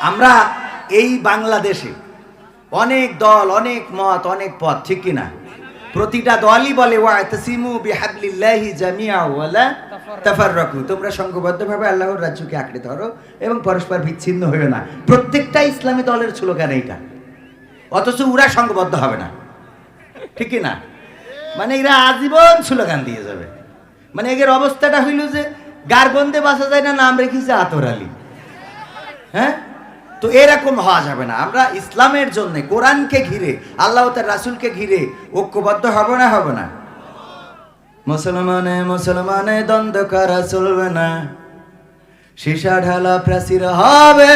আমরা এই বাংলাদেশে অনেক দল, অনেক মত, অনেক পথ, ঠিক কিনা? প্রতিটা দলই বলে, ওয়াতাসিমু বিহাবলিল্লাহি জামিয়া তোমরা সংঘবদ্ধভাবে আল্লাহর রাজ্যকে আঁকড়ে ধরো এবং পরস্পর বিচ্ছিন্ন হইও না। প্রত্যেকটা ইসলামী দলের স্লোগান এইটা। অথচ ওরা সংঘবদ্ধ হবে না। ঠিক না মানে এরা আজীবন স্লোগান দিয়ে যাবে। মানে এদের অবস্থাটা হইল যে গারবন্দে বাসা যায় না, নাম রেখেছে আতর আলী। হ্যাঁ? তো এরকম হওয়া যাবে না। আমরা ইসলামের জন্য কোরআনকে ঘিরে আল্লাহ তার রাসুলকে ঘিরে ঐক্যবদ্ধ হব না হব না? মুসলমানে মুসলমানে দ্বন্দ্ব করা চলবে না। সীসা ঢালা প্রাচীর হবে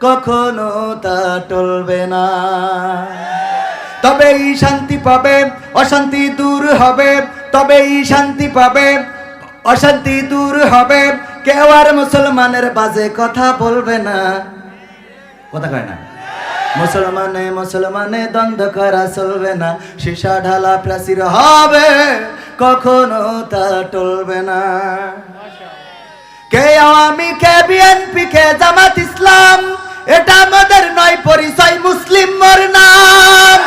কখনো তা টলবে না। তবেই শান্তি পাবে অশান্তি দূর হবে। তবেই শান্তি পাবে অশান্তি দূর হবে। কেউ আর মুসলমানের বাজে কথা বলবে না। কথা কয় না। মুসলমানে মুসলমানে দ্বন্দ্ব করা চলবে না। সীসা ঢালা প্রাচীর হবে, কখনো তা টলবে না। কে আওয়ামী, কে বিএনপি, কে জামাত ইসলাম, এটা আমাদের নয়, পরিচয় মুসলিম মোর নাম।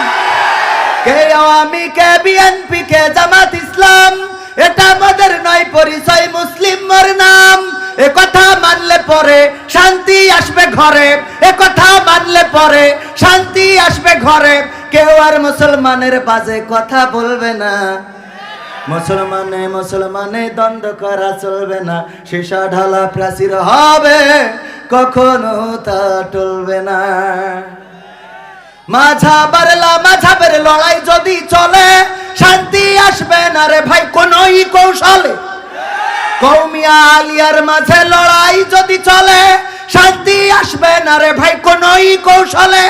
কে আওয়ামী, কে বিএনপি, কে জামাত ইসলাম, এটা আমাদের নয়, পরিচয় মুসলিম মোর নাম। এ ঘরে, এ কথা মানলে পরে শান্তি আসবে ঘরে। কেউ আর মুসলমানের বাজে কথা বলবে না। মুসলমানে মুসলমানে দ্বন্দ্ব করা চলবে না। সীসা ঢালা প্রাচীর হবে, কখনো তা টলবে না। মাঝা বারলা মাঝা মাঝাবের লড়াই যদি চলে, শান্তি আসবে না রে ভাই, কোনই কৌশলে। কৌমিয়া আলিয়ার মাঝে লড়াই যদি চলে শান্তি আসবে না রে ভাই, কোনই কৌশলে।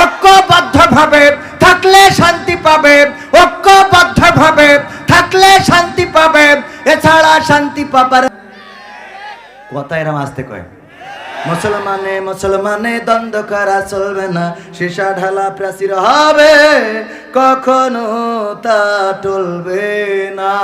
ঐক্যবদ্ধ ভাবে থাকলে শান্তি পাবে ঐক্যবদ্ধ ভাবে থাকলে শান্তি পাবে, এছাড়া শান্তি পাবার কথা এরম আসতে কয়। মুসলমানে মুসলমানে দ্বন্দ্ব করা চলবে না, সীসা ঢালা প্রাচীর হবে, কখনো তা টলবে না।